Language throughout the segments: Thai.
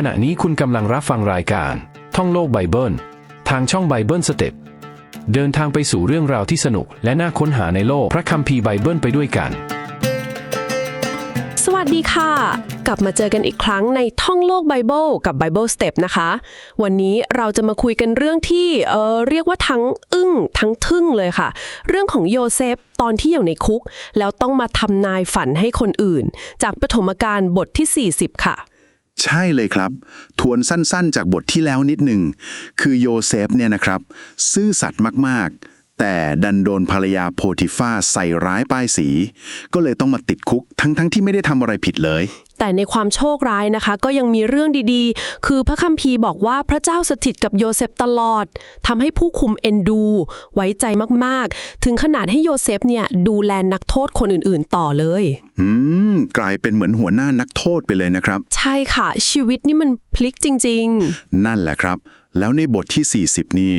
ขณะนี้คุณกำลังรับฟังรายการ ท่องโลกไบเบิล ทางช่องไบเบิลสเต็ปเดินทางไปสู่เรื่องราวที่สนุก และน่าค้นหาในโลกพระคัมภีร์ไบเบิลไปด้วยกัน สวัสดีค่ะ กลับมาเจอกันอีกครั้งในท่องโลกไบเบิลกับ Bible Step นะคะ วันนี้เราจะมาคุยกันเรื่องที่เออเรียกว่าทั้งอึ้งทั้งทึ่งเลยค่ะ เรื่องของโยเซฟตอนที่อยู่ในคุก แล้วต้องมาทำนายฝันให้คนอื่น จากปฐมกาลบทที่ 40 ค่ะ ใช่เลยครับ ทวนสั้นๆ จากบทที่แล้วนิดหนึ่ง คือโยเซฟเนี่ยนะครับ ซื่อสัตย์มากๆ แต่ดันโดนภรรยาโพธิฟาใส่ร้ายป้ายสี ก็เลยต้องมาติดคุกทั้งๆที่ไม่ได้ทำอะไรผิดเลย แต่ในความโชคร้ายนะคะ ก็ยังมีเรื่องดีๆ คือพระคัมภีร์บอกว่าพระเจ้าสถิตกับโยเซฟตลอดทำให้ผู้คุมเอ็นดู ไว้ใจมากๆ ถึงขนาดให้โยเซฟเนี่ยดูแลนักโทษคนอื่นๆ ต่อเลยอืมกลายเป็นเหมือนหัวหน้านักโทษไปเลยนะครับ ใช่ค่ะชีวิตนี่มันพลิกจริงนั่นแหละครับ แล้วในบทที่ 40 นี่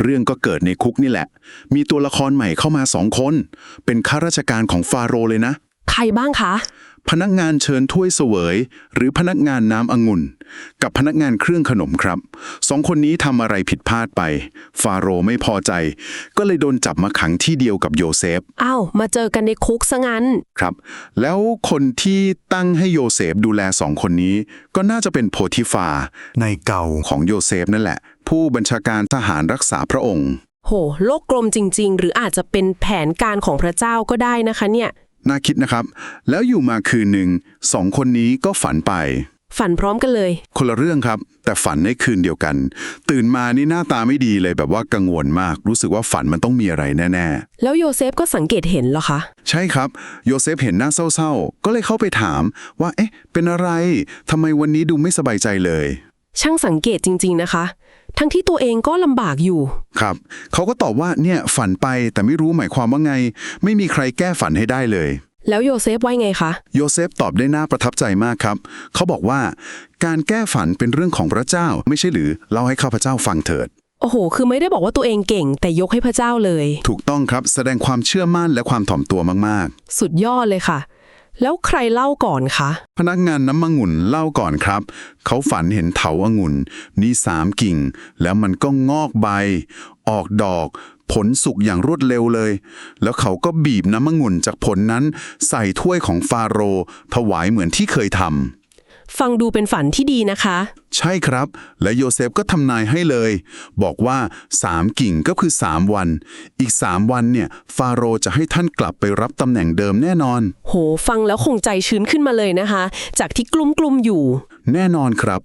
เรื่องก็เกิดในคุกนี่แหละ มีตัวละครใหม่เข้ามาสองคน เป็นข้าราชการของฟาโรห์เลยนะๆใครบ้างคะ พนักงานเชิญถ้วยเสวย หรือพนักงานน้ำองุ่น กับพนักงานเครื่องขนมครับสองคนนี้ทำอะไรผิดพลาดไป ฟาโรห์ไม่พอใจ ก็เลยโดนจับมาขังที่เดียวกับโยเซฟ อ้าว มาเจอกันในคุกซะงั้น ครับ แล้วคนที่ตั้งให้โยเซฟดูแลสองคนนี้ ก็น่าจะเป็นโพธิฟา ในเก่าของโยเซฟนั่นแหละ ผู้บัญชาการทหารรักษาพระองค์ โห โลกกลมจริง ๆ หรืออาจจะเป็นแผนการของพระเจ้าก็ได้นะคะเนี่ย น่าคิดนะครับ แล้วอยู่มาคืนหนึ่งสองคนนี้ก็ฝันไป ฝันพร้อมกันเลย คนละเรื่องครับ แต่ฝันในคืนเดียวกัน ตื่นมานี่หน้าตาไม่ดีเลยแบบว่ากังวลมาก รู้สึกว่าฝันมันต้องมีอะไรแน่แล้วโยเซฟก็สังเกตเห็นเหรอคะ ๆ ใช่ครับ โยเซฟเห็นหน้าเศร้าๆ ก็เลยเข้าไปถามว่า เอ๊ะ เป็นอะไรทำไมวันนี้ดูไม่สบายใจเลย ช่างสังเกตจริง ๆ นะคะ ทั้งที่ตัวเองก็ลำบากอยู่ ครับ เขาก็ตอบว่าเนี่ยฝันไปแต่ไม่รู้หมายความว่าไง ไม่มีใครแก้ฝันให้ได้เลย แล้วโยเซฟว่าไงคะ โยเซฟตอบได้น่าประทับใจมากครับ เขาบอกว่า การแก้ฝันเป็นเรื่องของพระเจ้า ไม่ใช่หรือเล่าให้ข้าพเจ้าฟังเถิด โอ้โห คือไม่ได้บอกว่าตัวเองเก่ง แต่ยกให้พระเจ้าเลย ถูกต้องครับแสดงความเชื่อมั่นและความถ่อมตัวมากสุดยอดเลยค่ะ แล้วใครเล่าก่อนคะ พนักงานน้ำมังุ่นเล่าก่อนครับ เขาฝันเห็นเถาองุ่นมีสามกิ่ง แล้วมันก็งอกใบ ออกดอก ผลสุกอย่างรวดเร็วเลย แล้วเขาก็บีบน้ำมังุ่นจากผลนั้น ใส่ถ้วยของฟาโรห์ถวายเหมือนที่เคยทำ ฟังดูเป็นฝันที่ดีนะคะ ใช่ครับ และโยเซฟก็ทำนายให้เลย บอกว่าสามกิ่งก็คือสามวัน อีกสามวันเนี่ย ฟาโรห์จะให้ท่านกลับไปรับตำแหน่งเดิมแน่นอน โห ฟังแล้วคงใจชื้นขึ้นมาเลยนะคะ จากที่กลุ้มๆอยู่ แน่นอนครับ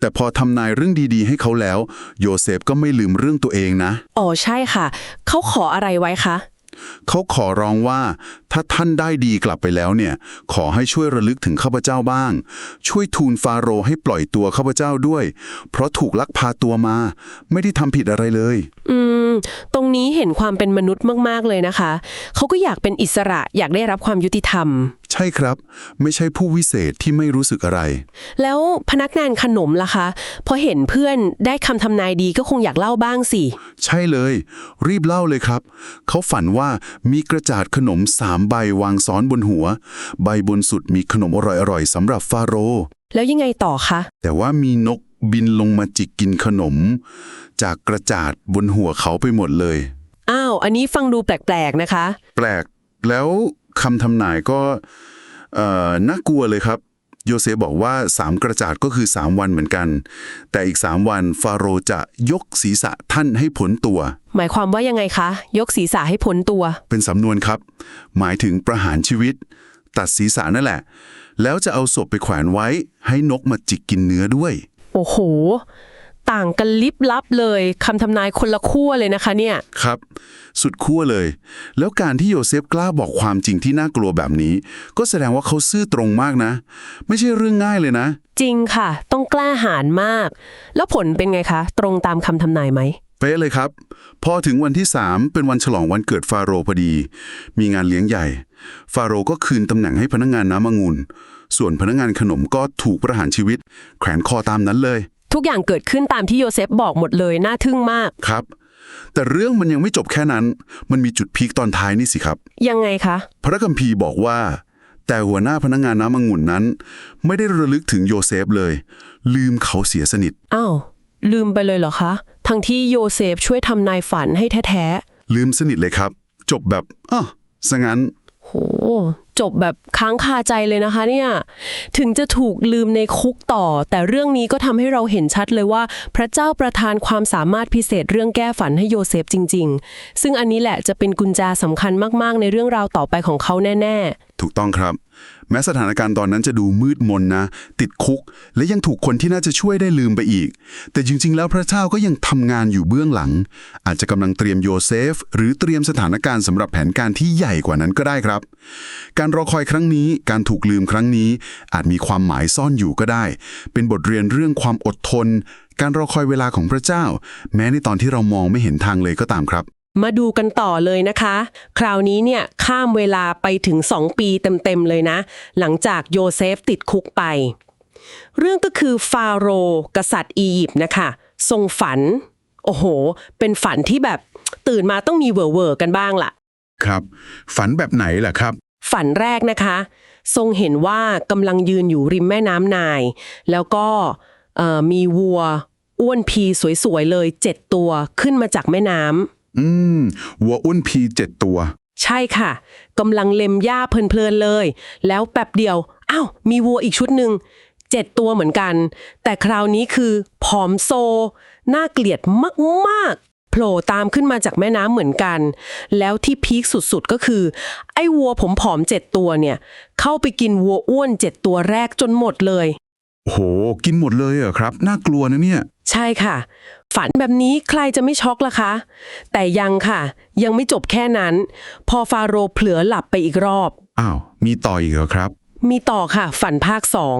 แต่พอทำนายเรื่องดีๆ ให้เขาแล้ว โยเซฟก็ไม่ลืมเรื่องตัวเองนะ อ๋อใช่ค่ะ เขาขออะไรไว้คะ เขาขอร้องว่าถ้าท่านได้ดีกลับไปแล้วเนี่ย ขอให้ช่วยระลึกถึงข้าพเจ้าบ้าง ช่วยทูลฟาโรห์ให้ปล่อยตัวข้าพเจ้าด้วย เพราะถูกลักพาตัวมา ไม่ได้ทำผิดอะไรเลย อืม ตรงนี้เห็นความเป็นมนุษย์มากๆเลยนะคะ เขาก็อยากเป็นอิสระอยากได้รับความยุติธรรม ใช่ครับ ไม่ใช่ผู้วิเศษที่ไม่รู้สึกอะไร แล้วพนักงานขนมล่ะคะพอเห็นเพื่อนได้คำทำนายดีก็คงอยากเล่าบ้างสิ ใช่เลย รีบเล่าเลยครับ เขาฝันว่ามีกระจาดขนมสามใบวางซ้อนบนหัว ใบบนสุดมีขนมอร่อยๆสำหรับฟาโรห์แล้วยังไงต่อคะ แต่ว่ามีนก บินลงมาจิกกินขนม จากกระจาดบนหัวเขาไปหมดเลย อ้าว อันนี้ฟังดูแปลกๆนะคะ แปลกแล้วคำทำนายก็เอ่อน่ากลัวเลยครับ โยเซฟบอกว่าสามกระจาดก็คือสามวันเหมือนกัน แต่อีกสามวันฟาโรห์จะยกศีรษะท่านให้ผลตัว หมายความว่ายังไงคะ ยกศีรษะให้พ้นตัว เป็นสำนวนครับ หมายถึงประหารชีวิต ตัดศีรษะนั่นแหละ แล้วจะเอาศพไปแขวนไว้ให้นกมาจิกกินเนื้อด้วย โอ้โห ต่างกันลิบลับเลยคำทำนายคนละขั้วเลยนะคะเนี่ย ครับ สุดขั้วเลย แล้วการที่โยเซฟกล้าบอกความจริงที่น่ากลัวแบบนี้ ก็แสดงว่าเขาซื่อตรงมากนะ ไม่ใช่เรื่องง่ายเลยนะ จริงค่ะ ต้องกล้าหาญมาก แล้วผลเป็นไงคะ ตรงตามคำทำนายไหมเป๊ะเลยครับ พอถึงวันที่ 3 เป็นวันฉลองวันเกิดฟาโรห์พอดี มีงานเลี้ยงใหญ่ ฟาโรห์ก็คืนตำแหน่งให้พนักงานน้ำองุ่น ส่วนพนักงานขนมก็ถูกประหารชีวิต แขวนคอตามนั้นเลย ทุกอย่างเกิดขึ้นตามที่โยเซฟบอกหมดเลย น่าทึ่งมาก ครับ แต่เรื่องมันยังไม่จบแค่นั้น มันมีจุดพีคตอนท้ายนี่สิครับ ยังไงคะ พระคัมภีร์บอกว่า แต่หัวหน้าพนักงานน้ำองุ่นนั้น ไม่ได้ระลึกถึงโยเซฟเลย ลืมเขาเสียสนิท อ้าวลืมไปเลยเหรอคะ ทั้งที่โยเซฟช่วยทำนายฝันให้แท้ลืมสนิทเลยครับ จบแบบอ้อซะงั้นๆ โห จบแบบค้างคาใจเลยนะคะเนี่ย ถึงจะถูกลืมในคุกต่อ แต่เรื่องนี้ก็ทำให้เราเห็นชัดเลยว่า พระเจ้าประทานความสามารถพิเศษเรื่องแก้ฝันให้โยเซฟจริง ๆ ซึ่งอันนี้แหละจะเป็นกุญแจสำคัญมากๆ ในเรื่องราวต่อไปของเขาแน่ ๆ ถูกต้องครับ แม้สถานการณ์ตอนนั้นจะดูมืดมนนะ ติดคุก และยังถูกคนที่น่าจะช่วยได้ลืมไปอีก แต่จริง ๆ แล้วพระเจ้าก็ยังทำงานอยู่เบื้องหลัง อาจจะกำลังเตรียมโยเซฟ หรือเตรียมสถานการณ์สำหรับแผนการที่ใหญ่กว่านั้นก็ได้ครับ การรอคอยครั้งนี้ การถูกลืมครั้งนี้ อาจมีความหมายซ่อนอยู่ก็ได้ เป็นบทเรียนเรื่องความอดทน การรอคอยเวลาของพระเจ้า แม้ในตอนที่เรามองไม่เห็นทางเลยก็ตามครับ มาดูกันต่อเลยนะคะ คราวนี้เนี่ยข้ามเวลาไปถึง 2 ปีเต็มๆเลยนะ หลังจากโยเซฟติดคุกไป เรื่องก็คือฟาโรห์กษัตริย์อียิปต์นะคะ ทรงฝัน โอ้โห เป็นฝันที่แบบตื่นมาต้องมีเวอร์เวอร์กันบ้างล่ะ ครับ ฝันแบบไหนล่ะครับ ฝันแรกนะคะ ทรงเห็นว่ากำลังยืนอยู่ริมแม่น้ำนาย แล้วก็เอ่อมีวัว อ้วนพีสวยๆเลยเจ็ดตัวขึ้นมาจากแม่น้ำ อืม วัวอ้วนพีเจ็ดตัว ใช่ค่ะกำลังเล็มหญ้าเพลินๆเลย แล้วแป๊บเดียวอ้าวมีวัวอีกชุดหนึ่งเจ็ดตัวเหมือนกัน แต่คราวนี้คือผอมโซ น่าเกลียดมากๆโผล่ตามขึ้นมาจากแม่น้ำเหมือนกัน แล้วที่พีคสุดๆก็คือ ไอ้วัวผมผอมเจ็ดตัวเนี่ย เข้าไปกินวัวอ้วนเจ็ดตัวแรกจนหมดเลยโอ้โหกินหมดเลยเหรอครับ น่ากลัวนะเนี่ย ใช่ค่ะ ฝันแบบนี้ใครจะไม่ช็อกล่ะคะ แต่ยังค่ะ ยังไม่จบแค่นั้น พอฟาโรห์เผลอหลับไปอีกรอบ อ้าว มีต่ออีกเหรอครับ มีต่อค่ะ ฝันภาคสอง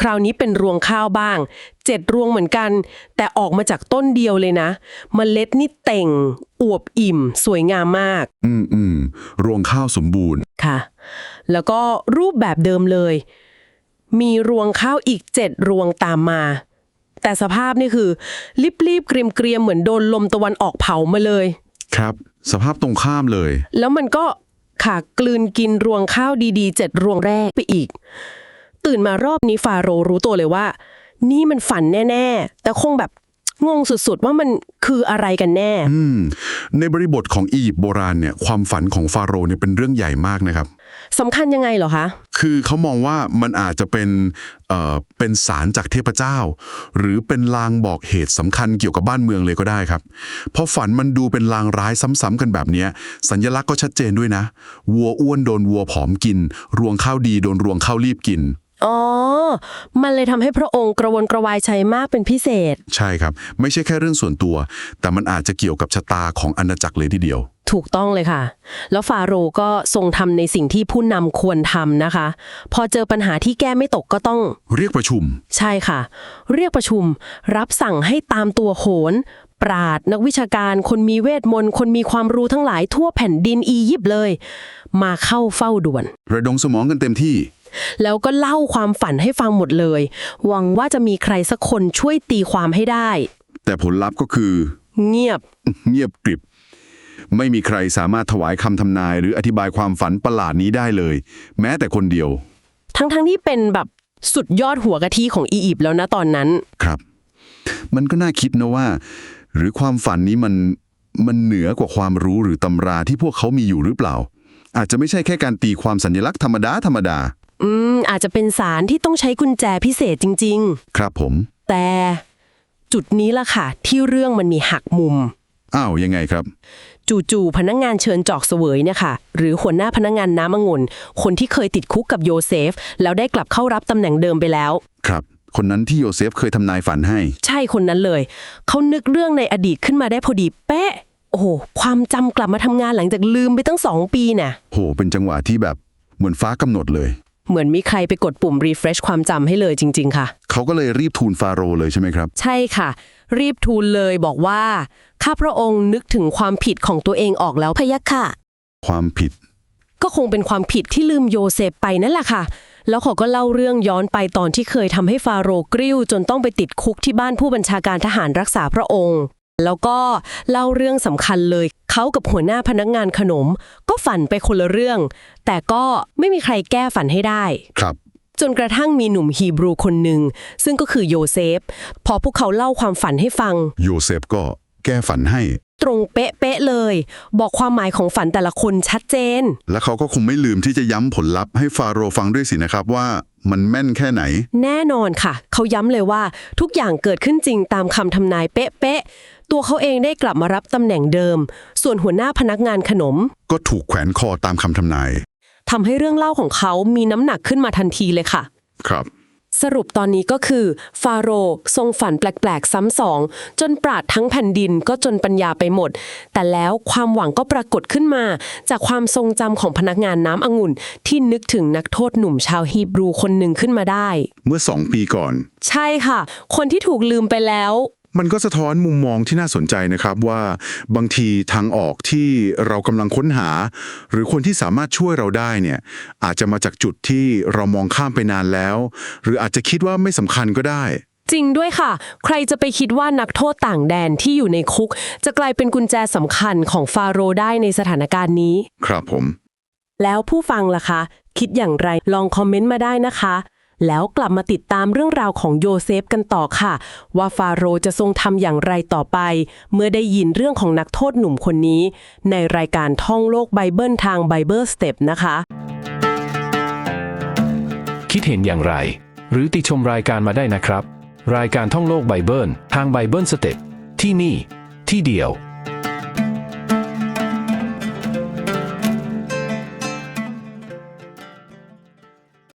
คราวนี้เป็นรวงข้าวบ้างเจ็ดรวงเหมือนกัน แต่ออกมาจากต้นเดียวเลยนะมเมล็ดนี่เต่ง อวบอิ่ม สวยงามมากอืมอืมรวงข้าวสมบูรณ์ ค่ะ แล้วก็รูปแบบเดิมเลย มีรวงข้าวอีกเจ็ดรวงตามมา แต่สภาพนี่คือรีบๆเกรียมๆเหมือนโดนลมตะวันออกเผามาเลย ครับ สภาพตรงข้ามเลย แล้วมันก็ค่ะกลืนกินรวงข้าวดีๆเจ็ดรวงแรกไปอีก ตื่นมารอบนี้ฟาโรห์รู้ตัวเลยว่า นี่มันฝันแน่ ๆ แต่คงแบบ งงสุดๆ ว่ามันคืออะไรกันแน่อืมในบริบทของอียิปต์โบราณเนี่ยความฝันของฟาโรห์เนี่ยเป็นเรื่องใหญ่มากนะครับสำคัญยังไงเหรอคะ คือเขามองว่ามันอาจจะเป็นเอ่อเป็นสารจากเทพเจ้า หรือเป็นลางบอกเหตุสำคัญเกี่ยวกับบ้านเมืองเลยก็ได้ครับ เพราะฝันมันดูเป็นลางร้ายซ้ำๆกันแบบเนี้ยสัญลักษณ์ก็ชัดเจนด้วยนะ วัวอ้วนโดนวัวผอมกิน รวงข้าวดีโดนรวงข้าวรีบกิน อ๋อ มันเลยทำให้พระองค์กระวนกระวายใจมากเป็นพิเศษ ใช่ครับ ไม่ใช่แค่เรื่องส่วนตัว แต่มันอาจจะเกี่ยวกับชะตาของอาณาจักรเลยทีเดียว ถูกต้องเลยค่ะ แล้วฟาโรห์ก็ทรงทำในสิ่งที่ผู้นำควรทำนะคะ พอเจอปัญหาที่แก้ไม่ตกก็ต้อง เรียกประชุม ใช่ค่ะ เรียกประชุม รับสั่งให้ตามตัวโหน ปราดนักวิชาการ คนมีเวทมนต์ คนมีความรู้ทั้งหลายทั่วแผ่นดินอียิปต์เลย มาเข้าเฝ้าด่วน ระดมสมองกันเต็มที่ แล้วก็เล่าความฝันให้ฟังหมดเลย หวังว่าจะมีใครสักคนช่วยตีความให้ได้ แต่ผลลัพธ์ก็คือ เงียบ เงียบกริบ ไม่มีใครสามารถถวายคำทำนาย หรืออธิบายความฝันประหลาดนี้ได้เลย แม้แต่คนเดียว ทั้งๆทที่เป็นแบบสุดยอดหัวกะทิของอียิปต์แล้วนะตอนนั้น ครับ มันก็น่าคิดนะว่า หรือความฝันนี้มันมันเหนือกว่าความรู้หรือตำราที่พวกเขามีอยู่หรือเปล่า อาจจะไม่ใช่แค่การตีความสัญลักษณ์ธรรมดาธรรมดา อืมอาจจะเป็นสารที่ต้องใช้กุญแจพิเศษจริง ครับผม ๆ แต่จุดนี้ล่ะค่ะ ที่เรื่องมันมีหักมุม อ้าวยังไงครับ จู่ๆพนักงานเชิญจอกเสวยเนี่ยค่ะ หรือหัวหน้าพนักงานน้ำองุ่นคนที่เคยติดคุกกับโยเซฟ แล้วได้กลับเข้ารับตำแหน่งเดิมไปแล้ว ครับ คนนั้นที่โยเซฟเคยทำนายฝันให้ ใช่คนนั้นเลย เขานึกเรื่องในอดีตขึ้นมาได้พอดีเป๊ะ โอ้โห ความจำกลับมาทำงานหลังจากลืมไปตั้งสองปีน่ะ โห เป็นจังหวะที่แบบเหมือนฟ้ากำหนดเลย เหมือนมีใครไปกดปุ่ม refresh ความจำให้เลยจริง ๆ ค่ะ เขาก็เลยรีบทูลฟาโรห์เลยใช่ไหมครับ ใช่ค่ะ รีบทูลเลยบอกว่าข้าพระองค์นึกถึงความผิดของตัวเองออกแล้วพะยะค่ะ ความผิด ก็คงเป็นความผิดที่ลืมโยเซฟไปนั่นแหละค่ะ แล้วเขาก็เล่าเรื่องย้อนไปตอนที่เคยทำให้ฟาโรห์กริ้ว จนต้องไปติดคุกที่บ้านผู้บัญชาการทหารรักษาพระองค์ แล้วก็เล่าเรื่องสำคัญเลย เขากับหัวหน้าพนักงานขนม ก็ฝันไปคนละเรื่อง แต่ก็ไม่มีใครแก้ฝันให้ได้ ครับ จนกระทั่งมีหนุ่มฮีบรูคนหนึ่ง ซึ่งก็คือโยเซฟ พอพวกเขาเล่าความฝันให้ฟัง โยเซฟก็แก้ฝันให้ ตรงเป๊ะๆเลย บอกความหมายของฝันแต่ละคนชัดเจน และเขาก็คงไม่ลืมที่จะย้ำผลลัพธ์ให้ฟาโรห์ฟังด้วยสินะครับว่า มันแม่นแค่ไหน แน่นอนค่ะ เขาย้ำเลยว่าทุกอย่างเกิดขึ้นจริงตามคำทำนายเป๊ะๆ ตัวเขาเองได้กลับมารับตำแหน่งเดิม ส่วนหัวหน้าพนักงานขนม ก็ถูกแขวนคอตามคำทำนายทำให้เรื่องเล่าของเขามีน้ำหนักขึ้นมาทันทีเลยค่ะ ครับ สรุปตอนนี้ก็คือ ฟาโรห์ทรงฝันแปลกๆซ้ำสอง จนปราดทั้งแผ่นดินก็จนปัญญาไปหมด แต่แล้วความหวังก็ปรากฏขึ้นมา จากความทรงจำของพนักงานน้ำองุ่น ที่นึกถึงนักโทษหนุ่มชาวฮีบรูคนหนึ่งขึ้นมาได้ เมื่อสองปีก่อน ใช่ค่ะ คนที่ถูกลืมไปแล้ว มันก็สะท้อนมุมมองที่น่าสนใจนะครับว่าบางทีทางออกที่เรากำลังค้นหา หรือคนที่สามารถช่วยเราได้เนี่ยอาจจะมาจากจุดที่เรามองข้ามไปนานแล้ว หรืออาจจะคิดว่าไม่สำคัญก็ได้ จริงด้วยค่ะ ใครจะไปคิดว่านักโทษต่างแดนที่อยู่ในคุก จะกลายเป็นกุญแจสำคัญของฟาโรห์ได้ในสถานการณ์นี้ ครับผม แล้วผู้ฟังล่ะคะ คิดอย่างไรลองคอมเมนต์มาได้นะคะ แล้วกลับมาติดตามเรื่องราวของโยเซฟกันต่อค่ะ ว่าฟาโรห์จะทรงทำอย่างไรต่อไป เมื่อได้ยินเรื่องของนักโทษหนุ่มคนนี้ ในรายการท่องโลกไบเบิลทาง Bible Step นะคะ คิดเห็นอย่างไร หรือติชมรายการมาได้นะครับ รายการท่องโลกไบเบิลทางไบเบิลสเต็ปที่นี่ ที่เดียว